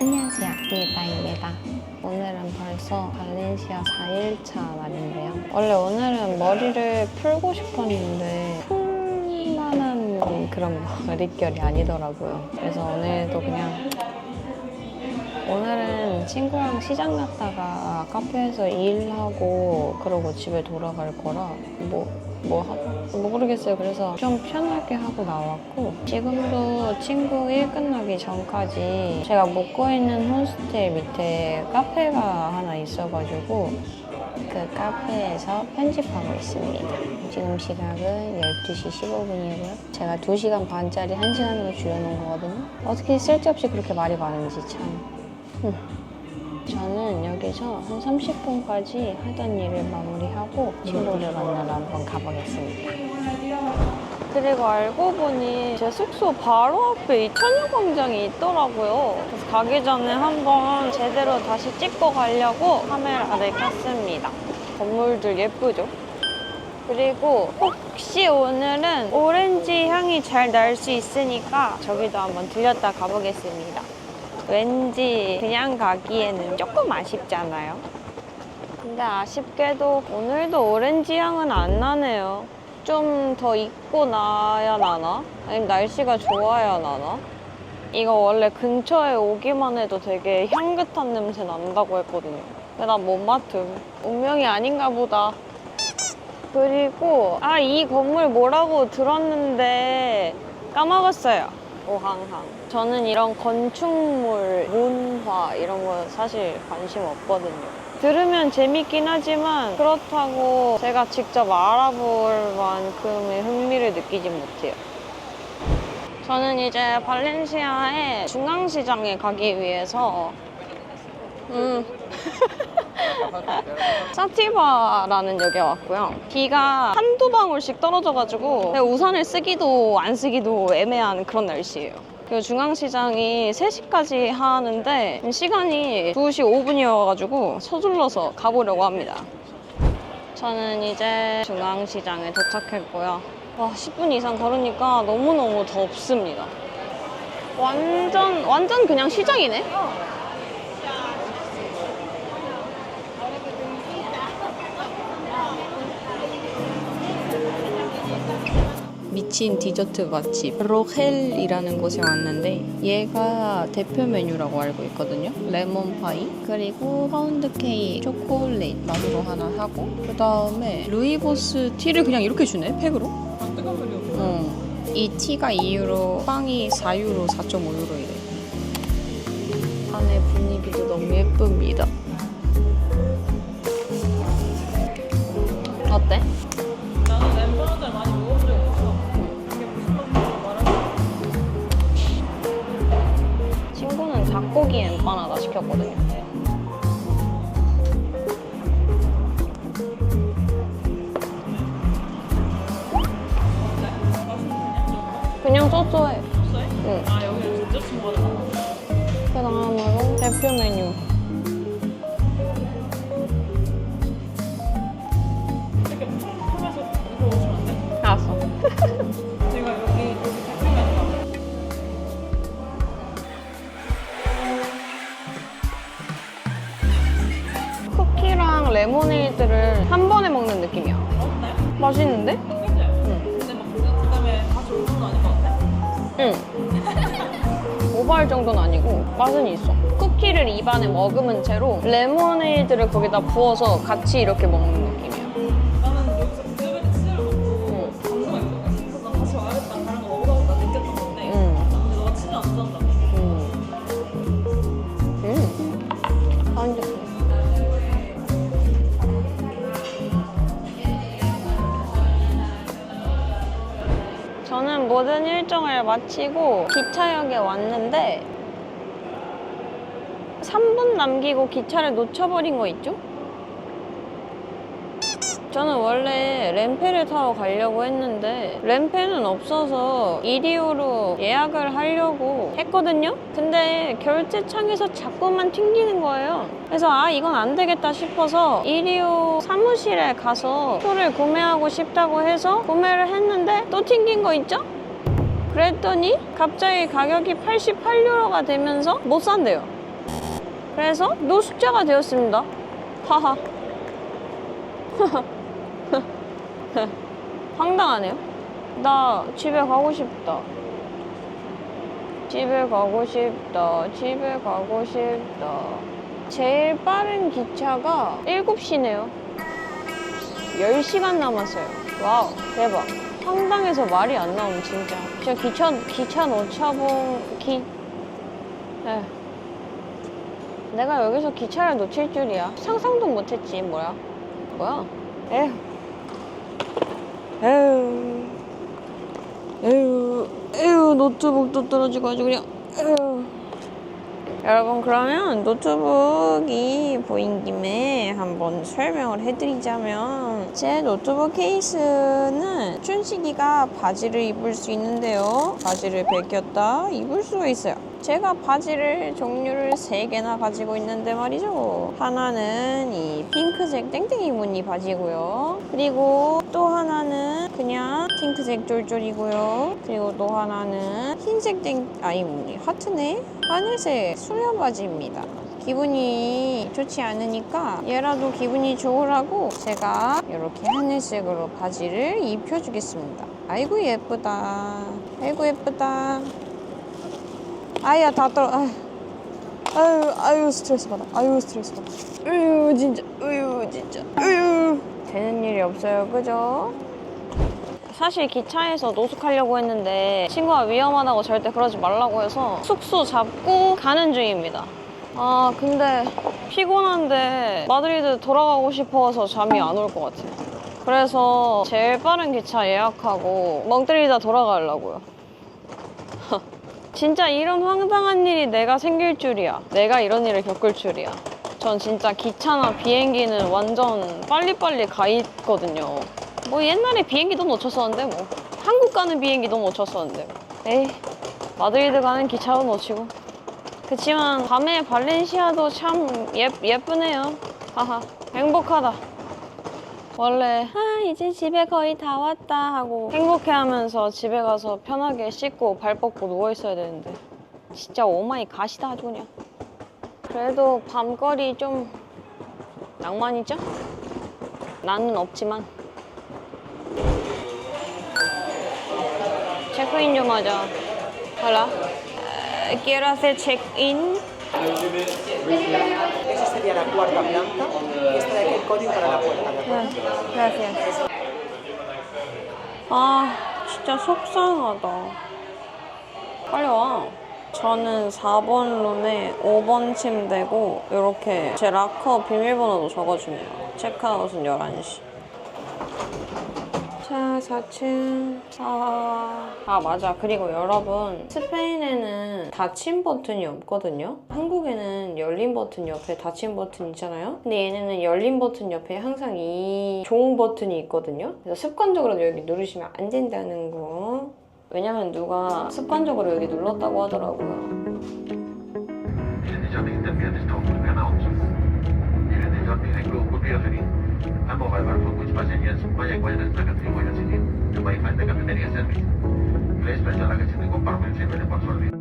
안녕하세요. 미바입니다. 오늘은 벌써 발렌시아 4일차 날인데요. 원래 오늘은 머리를 풀고 싶었는데 풀만한 그런 머릿결이 아니더라고요. 그래서 오늘도 그냥 오늘은 친구랑 시장 갔다가 카페에서 일하고 그러고 집에 돌아갈 거라 뭐, 뭐, 하, 뭐 모르겠어요. 그래서 좀 편하게 하고 나왔고 지금도 친구 일 끝나기 전까지 제가 묵고 있는 홈스테이 밑에 카페가 하나 있어가지고 그 카페에서 편집하고 있습니다. 지금 시각은 12시 15분이고요. 제가 2시간 반짜리 1시간으로 줄여놓은 거거든요. 어떻게 쓸데없이 그렇게 말이 많은지 참. 음. 저는 여기서 한 30분까지 하던 일을 마무리하고 친구를 만나러 한번 가보겠습니다. 그리고 알고 보니 제 숙소 바로 앞에 이 천여광장이 있더라고요. 그래서 가기 전에 한번 제대로 다시 찍고 가려고 카메라를 켰습니다. 건물들 예쁘죠? 그리고 혹시 오늘은 오렌지 향이 잘 날 수 있으니까 저기도 한번 들렸다 가보겠습니다. 왠지 그냥 가기에는 조금 아쉽잖아요. 근데 아쉽게도 오늘도 오렌지 향은 안 나네요. 좀 더 입고 나야 나나? 아니면 날씨가 좋아야 나나? 이거 원래 근처에 오기만 해도 되게 향긋한 냄새 난다고 했거든요. 근데 난 못 맡음. 운명이 아닌가 보다. 그리고 아 이 건물 뭐라고 들었는데 까먹었어요. 오항항. 저는 이런 건축물, 문화 이런 거 사실 관심 없거든요. 들으면 재밌긴 하지만 그렇다고 제가 직접 알아볼 만큼의 흥미를 느끼진 못해요. 저는 이제 발렌시아의 중앙시장에 가기 위해서 음. 사티바라는 역에 왔고요. 비가 한두 방울씩 떨어져가지고 우산을 쓰기도 안 쓰기도 애매한 그런 날씨예요. 그 중앙시장이 3시까지 하는데 시간이 2시 5분이어가지고 서둘러서 가보려고 합니다. 저는 이제 중앙시장에 도착했고요. 와, 10분 이상 걸으니까 너무너무 덥습니다. 완전, 완전 그냥 시장이네? 미친 디저트 맛집. 로헬이라는 곳에 왔는데 얘가 대표 메뉴라고 알고 있거든요. 레몬 파이. 그리고 파운드 케이크 초콜릿 맛으로 하나 하고 그 다음에 루이보스 티를 그냥 이렇게 주네 팩으로? 어. 이 티가 2유로 빵이 4유로 4.5유로이래. 안에 분위기도 너무 예쁩니다. 어때? 나는 램버너들 많이 닭고기 엠파나다 시켰거든요. 그냥 쏘쏘해. 없어요? 응. 아 여기 디저트 먹었나? 그 다음으로 대표 메뉴. 레모네이드를 한 번에 먹는 느낌이야. 맛있는데? 그치? 응. 근데 막 디저트 때문에 다시 올 정도 아닌 것 같아? 응. 오버할 정도는 아니고 맛은 있어. 쿠키를 입안에 머금은 채로 레모네이드를 거기다 부어서 같이 이렇게 먹는 느낌 모든 일정을 마치고 기차역에 왔는데 3분 남기고 기차를 놓쳐버린 거 있죠? 저는 원래 램페를 타러 가려고 했는데 램페는 없어서 이디오로 예약을 하려고 했거든요. 근데 결제창에서 자꾸만 튕기는 거예요. 그래서 아 이건 안 되겠다 싶어서 이디오 사무실에 가서 표를 구매하고 싶다고 해서 구매를 했는데 또 튕긴 거 있죠? 그랬더니 갑자기 가격이 88유로가 되면서 못 산대요. 그래서 노숙자가 되었습니다. 하하. 황당하네요. 나 집에 가고 싶다. 집에 가고 싶다. 집에 가고 싶다. 제일 빠른 기차가 7시네요. 10시간 남았어요. 와우, 대박. 황당해서 말이 안 나옴, 진짜. 진짜 기차 놓쳐본, 기, 에. 내가 여기서 기차를 놓칠 줄이야. 상상도 못했지, 뭐야. 뭐야? 에휴. 에휴. 에휴. 에휴, 노트북도 떨어지고 아주 그냥, 에휴. 여러분, 그러면 노트북이 보인 김에 한번 설명을 해드리자면, 제 노트북 케이스는 춘식이가 바지를 입을 수 있는데요. 바지를 벗겼다 입을 수가 있어요. 제가 바지를 종류를 세개나 가지고 있는데 말이죠. 하나는 이 핑크색 땡땡이 무늬 바지고요. 그리고 또 하나는 그냥 핑크색 쫄쫄이고요. 그리고 또 하나는 흰색 땡, 아니 무늬 하트네? 하늘색 수면 바지입니다. 기분이 좋지 않으니까 얘라도 기분이 좋으라고 제가 이렇게 하늘색으로 바지를 입혀주겠습니다. 아이고 예쁘다. 아이고 예쁘다. 아야 다 떨어. 아유. 아유 아유 스트레스 받아. 아유 스트레스 받아. 아유 진짜. 아유 진짜. 아유. 되는 일이 없어요, 그죠? 사실 기차에서 노숙하려고 했는데 친구가 위험하다고 절대 그러지 말라고 해서 숙소 잡고 가는 중입니다. 아 근데 피곤한데 마드리드 돌아가고 싶어서 잠이 안 올 것 같아요. 그래서 제일 빠른 기차 예약하고 멍 때리다 돌아가려고요. 진짜 이런 황당한 일이 내가 생길 줄이야. 내가 이런 일을 겪을 줄이야. 전 진짜 기차나 비행기는 완전 빨리빨리 가 있거든요. 뭐 옛날에 비행기도 놓쳤었는데 뭐 한국 가는 비행기도 놓쳤었는데 뭐. 에이 마드리드 가는 기차도 놓치고 그치만 밤에 발렌시아도 참 예, 예쁘네요 하하 행복하다 원래 아 이제 집에 거의 다 왔다. 하고 행복해하면서 집에 가서 편하게 씻고 발 뻗고 누워 있어야 되는데. 진짜 오마이 갓이다 아주 그냥 그래도 밤거리 좀 낭만이죠? 나는 없지만. 체크인 좀 하자. Eh, Quiero hacer check-in sería la cuarta planta y este de aquí el código para la puerta. ¿de acuerdo? 네, gracias. 아, 진짜 속상하다. 빨리 와. 저는 4번 룸에 5번 침대고 이렇게 제 락커 비밀번호도 적어주네요. 체크아웃은 11시. 자, 4층. 아, 아, 맞아. 그리고 여러분, 스페인에는 닫힌 버튼이 없거든요. 한국에는 열린 버튼 옆에 닫힌 버튼 있잖아요. 근데 얘네는 열린 버튼 옆에 항상 이 종 버튼이 있거든요. 그래서 습관적으로 여기 누르시면 안 된다는 거. 왜냐면 누가 습관적으로 여기 눌렀다고 하더라고요. A mobile bar for which passengers may acquire extra category seating to buy find the cafeteria service. Please press the luggage in the compartment.